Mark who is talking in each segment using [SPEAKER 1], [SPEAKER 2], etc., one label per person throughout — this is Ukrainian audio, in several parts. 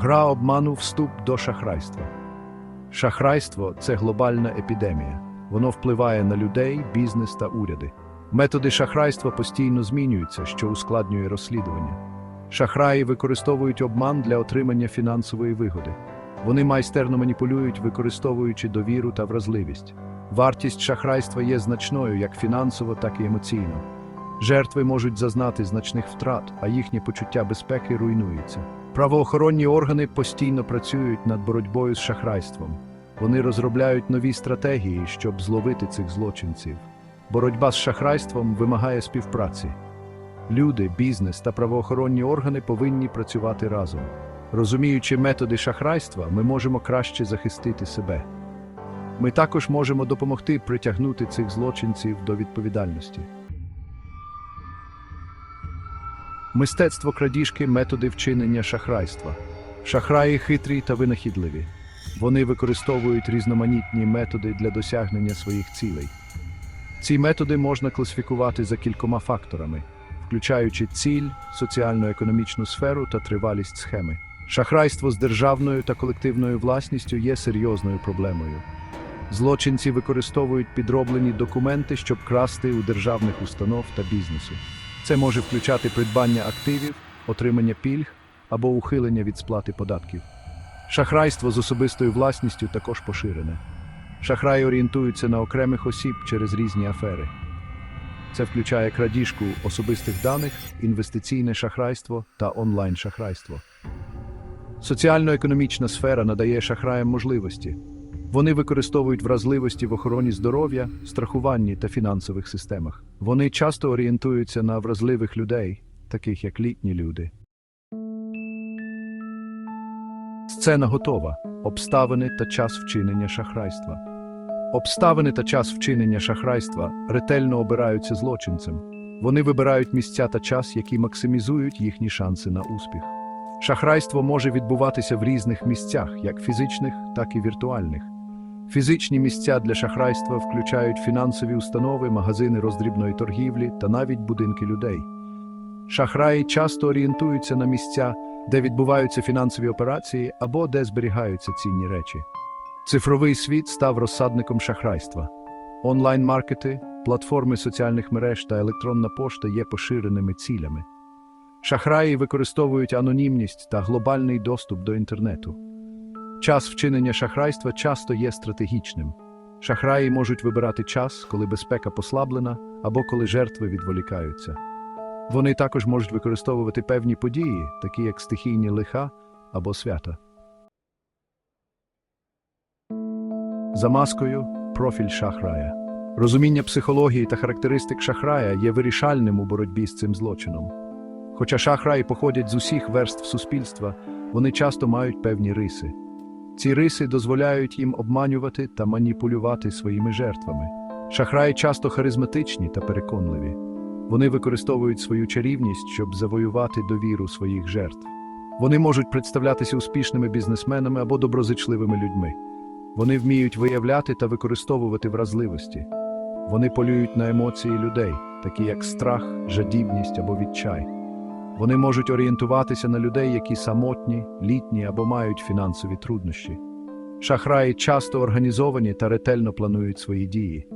[SPEAKER 1] Гра обману вступ до шахрайства. Шахрайство це глобальна епідемія. Воно впливає на людей, бізнес та уряди. Методи шахрайства постійно змінюються, що ускладнює розслідування. Шахраї використовують обман для отримання фінансової вигоди. Вони майстерно маніпулюють, використовуючи довіру та вразливість. Вартість шахрайства є значною як фінансово, так і емоційно. Жертви можуть зазнати значних втрат, а їхнє почуття безпеки руйнується. Правоохоронні органи постійно працюють над боротьбою з шахрайством. Вони розробляють нові стратегії, щоб зловити цих злочинців. Боротьба з шахрайством вимагає співпраці. Люди, бізнес та правоохоронні органи повинні працювати разом. Розуміючи методи шахрайства, ми можемо краще захистити себе. Ми також можемо допомогти притягнути цих злочинців до відповідальності. Мистецтво крадіжки методи вчинення шахрайства. Шахраї хитрі та винахідливі. Вони використовують різноманітні методи для досягнення своїх цілей. Ці методи можна класифікувати за кількома факторами, включаючи ціль, соціально-економічну сферу та тривалість схеми. Шахрайство з державною та колективною власністю є серйозною проблемою. Злочинці використовують підроблені документи, щоб красти у державних установ та бізнесу. Це може включати придбання активів, отримання пільг або ухилення від сплати податків. Шахрайство з особистою власністю також поширене. Шахраї орієнтуються на окремих осіб через різні афери. Це включає крадіжку особистих даних, інвестиційне шахрайство та онлайн-шахрайство. Соціально-економічна сфера надає шахраям можливості. Вони використовують вразливості в охороні здоров'я, страхуванні та фінансових системах. Вони часто орієнтуються на вразливих людей, таких як літні люди. Сцена готова. Обставини та час вчинення шахрайства. Обставини та час вчинення шахрайства ретельно обираються злочинцем. Вони вибирають місця та час, які максимізують їхні шанси на успіх. Шахрайство може відбуватися в різних місцях, як фізичних, так і віртуальних. Фізичні місця для шахрайства включають фінансові установи, магазини роздрібної торгівлі та навіть будинки людей. Шахраї часто орієнтуються на місця, де відбуваються фінансові операції або де зберігаються цінні речі. Цифровий світ став розсадником шахрайства. Онлайн-маркети, платформи соціальних мереж та електронна пошта є поширеними цілями. Шахраї використовують анонімність та глобальний доступ до інтернету. Час вчинення шахрайства часто є стратегічним. Шахраї можуть вибирати час, коли безпека послаблена або коли жертви відволікаються. Вони також можуть використовувати певні події, такі як стихійні лиха або свята. За маскою профіль шахрая. Розуміння психології та характеристик шахрая є вирішальним у боротьбі з цим злочином. Хоча шахраї походять з усіх верств суспільства, вони часто мають певні риси. Ці риси дозволяють їм обманювати та маніпулювати своїми жертвами. Шахраї часто харизматичні та переконливі. Вони використовують свою чарівність, щоб завоювати довіру своїх жертв. Вони можуть представлятися успішними бізнесменами або доброзичливими людьми. Вони вміють виявляти та використовувати вразливості. Вони полюють на емоції людей, такі як страх, жадібність або відчай. Вони можуть орієнтуватися на людей, які самотні, літні або мають фінансові труднощі. Шахраї часто організовані та ретельно планують свої дії.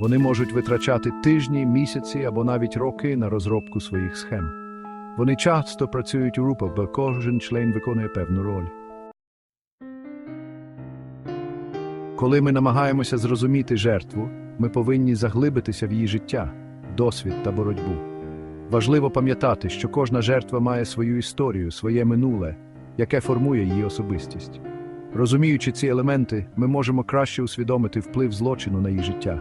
[SPEAKER 1] Вони можуть витрачати тижні, місяці або навіть роки на розробку своїх схем. Вони часто працюють у групах, бо кожен член виконує певну роль. Коли ми намагаємося зрозуміти жертву, ми повинні заглибитися в її життя, досвід та боротьбу. Важливо пам'ятати, що кожна жертва має свою історію, своє минуле, яке формує її особистість. Розуміючи ці елементи, ми можемо краще усвідомити вплив злочину на її життя.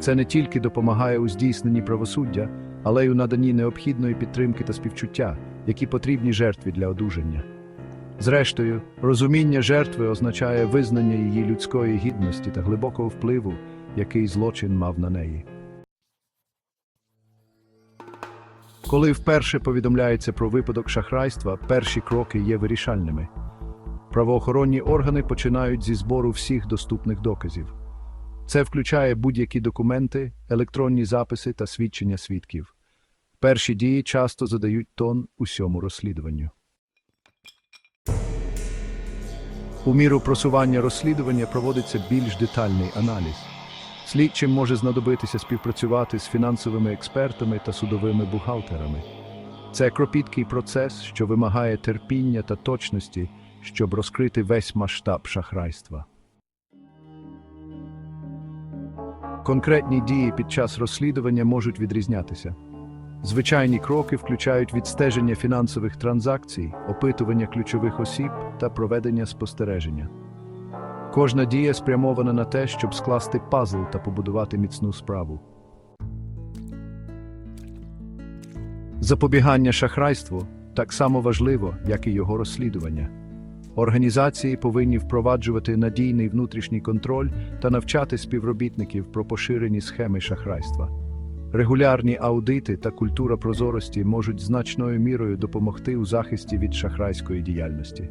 [SPEAKER 1] Це не тільки допомагає у здійсненні правосуддя, але й у наданні необхідної підтримки та співчуття, які потрібні жертві для одужання. Зрештою, розуміння жертви означає визнання її людської гідності та глибокого впливу, який злочин мав на неї. Коли вперше повідомляється про випадок шахрайства, перші кроки є вирішальними. Правоохоронні органи починають зі збору всіх доступних доказів. Це включає будь-які документи, електронні записи та свідчення свідків. Перші дії часто задають тон усьому розслідуванню. У міру просування розслідування проводиться більш детальний аналіз. Слідчим може знадобитися співпрацювати з фінансовими експертами та судовими бухгалтерами. Це кропіткий процес, що вимагає терпіння та точності, щоб розкрити весь масштаб шахрайства. Конкретні дії під час розслідування можуть відрізнятися. Звичайні кроки включають відстеження фінансових транзакцій, опитування ключових осіб та проведення спостереження. Кожна дія спрямована на те, щоб скласти пазл та побудувати міцну справу. Запобігання шахрайству так само важливо, як і його розслідування. Організації повинні впроваджувати надійний внутрішній контроль та навчати співробітників про поширені схеми шахрайства. Регулярні аудити та культура прозорості можуть значною мірою допомогти у захисті від шахрайської діяльності.